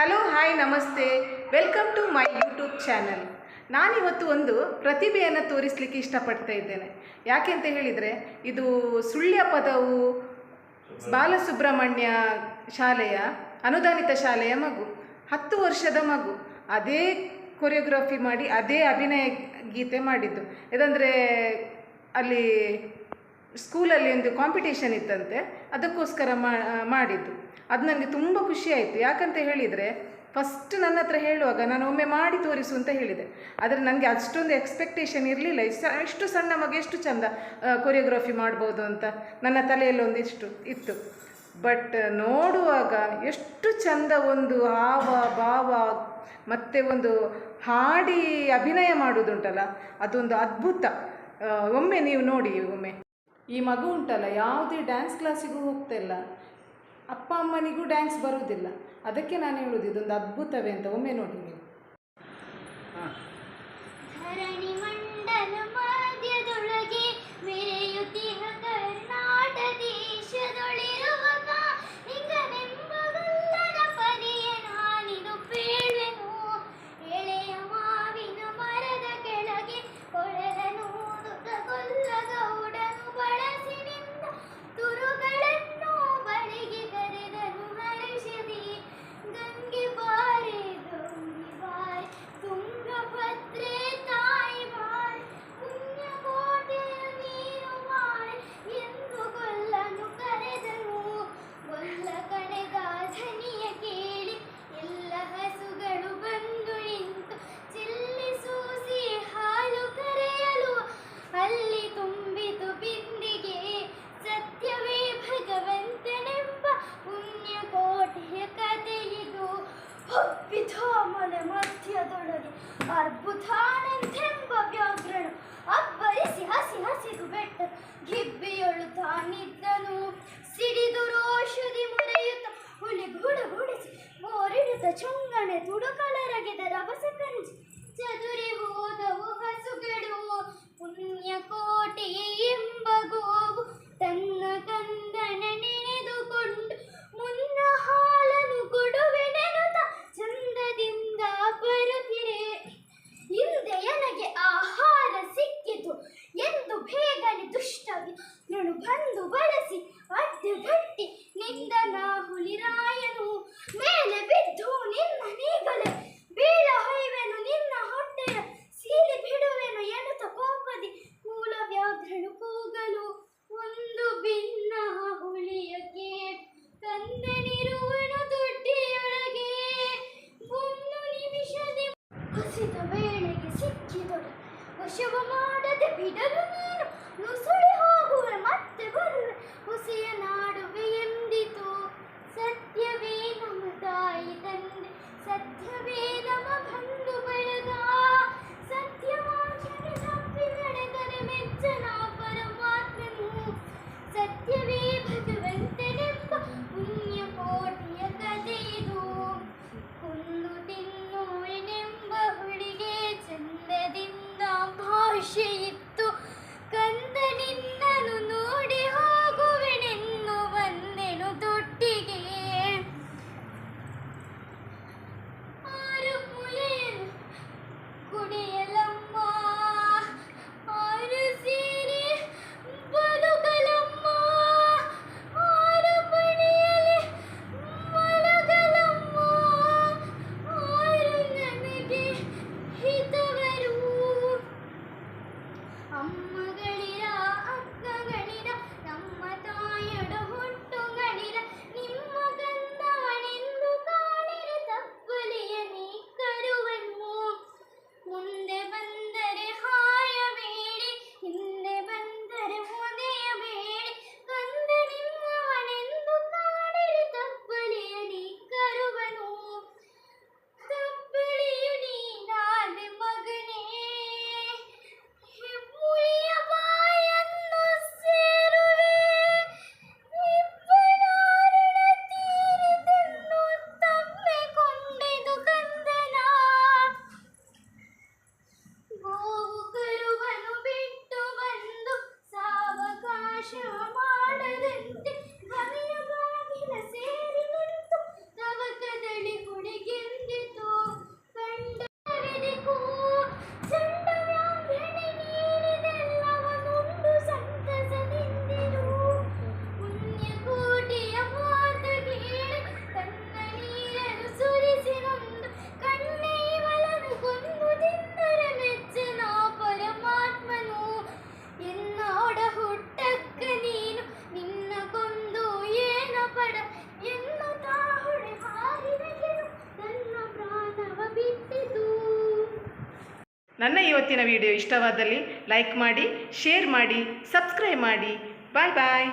Hello, hi, ನಮಸ್ತೆ. Welcome to my YouTube channel. ನಾನಿವತ್ತು ಒಂದು ಪ್ರತಿಭೆಯನ್ನು ತೋರಿಸಲಿಕ್ಕೆ ಇಷ್ಟಪಡ್ತಾ ಇದ್ದೇನೆ. ಯಾಕೆ ಅಂತ ಹೇಳಿದರೆ, ಇದು ಸುಳ್ಯ ಪದವು ಬಾಲಸುಬ್ರಹ್ಮಣ್ಯ ಶಾಲೆಯ, ಅನುದಾನಿತ ಶಾಲೆಯ ಮಗು. ಹತ್ತು ವರ್ಷದ ಮಗು. ಅದೇ ಕೊರಿಯೋಗ್ರಫಿ ಮಾಡಿ, ಅದೇ ಅಭಿನಯ ಗೀತೆ ಮಾಡಿದ್ದು. ಇದಂದರೆ ಅಲ್ಲಿ ಸ್ಕೂಲಲ್ಲಿ ಒಂದು ಕಾಂಪಿಟೇಷನ್ ಇತ್ತಂತೆ, ಅದಕ್ಕೋಸ್ಕರ ಮಾಡಿದ್ದು. ಅದು ನನಗೆ ತುಂಬ ಖುಷಿ ಆಯಿತು. ಯಾಕಂತ ಹೇಳಿದರೆ ಫಸ್ಟ್ ನನ್ನ ಹತ್ರ ಹೇಳುವಾಗ ನಾನು ಒಮ್ಮೆ ಮಾಡಿ ತೋರಿಸು ಅಂತ ಹೇಳಿದೆ. ಆದರೆ ನನಗೆ ಅಷ್ಟೊಂದು ಎಕ್ಸ್ಪೆಕ್ಟೇಷನ್ ಇರಲಿಲ್ಲ. ಎಷ್ಟು ಸಣ್ಣ ಮಗ, ಎಷ್ಟು ಚಂದ ಕೊರಿಯೋಗ್ರಫಿ ಮಾಡ್ಬೋದು ಅಂತ ನನ್ನ ತಲೆಯಲ್ಲಿ ಒಂದಿಷ್ಟು ಇತ್ತು ಬಟ್ ನೋಡುವಾಗ ಎಷ್ಟು ಚಂದ ಒಂದು ಹಾವ, ಭಾವ, ಮತ್ತು ಒಂದು ಹಾಡಿ ಅಭಿನಯ ಮಾಡೋದುಂಟಲ್ಲ, ಅದೊಂದು ಅದ್ಭುತ. ಒಮ್ಮೆ ನೀವು ನೋಡಿ ಒಮ್ಮೆ. ಈ ಮಗು ಉಂಟಲ್ಲ, ಯಾವುದೇ ಡ್ಯಾನ್ಸ್ ಕ್ಲಾಸಿಗೂ ಹೋಗ್ತಾ ಇಲ್ಲ. ಅಪ್ಪ ಅಮ್ಮನಿಗೂ ಡ್ಯಾನ್ಸ್ ಬರುವುದಿಲ್ಲ. ಅದಕ್ಕೆ ನಾನು ಹೇಳೋದು ಇದೊಂದು ಅದ್ಭುತವೇ ಅಂತ ಒಮ್ಮೆ ನೋಡಿ ನೀವು. ಚುಂಗನೆ ತುಡುಕಲರಗಿದ ರಭಸ ಹಸಿದ ವೇಳೆಗೆ ಸಿಕ್ಕಿದೊಡೆ ವಶವ ಮಾಡದೆ ಬಿಡಲು ನೀನು ನುಸುಳಿ ಹೋಗುವೆ, ಮತ್ತೆ ಬರುವೆ. ಹುಸಿಯ ನಾಡುವೆ ಎಂದಿತು? ಸತ್ಯವೇ ನಮ್ಮ ತಾಯಿ ತಂದೆ. ಸತ್ಯವೇ ನಮ್ಮ ಬಂಧು ಬೆಳೆದ. ಸತ್ಯವಾಚನೆ ತಪ್ಪಿ ನಡೆದರೆ ಮೆಚ್ಚನ? ನನ್ನ ಇವತ್ತಿನ ವಿಡಿಯೋ ಇಷ್ಟವಾದಲ್ಲಿ ಲೈಕ್ ಮಾಡಿ ಶೇರ್ ಮಾಡಿ ಸಬ್ಸ್ಕ್ರೈಬ್ ಮಾಡಿ. ಬಾಯ್ ಬಾಯ್.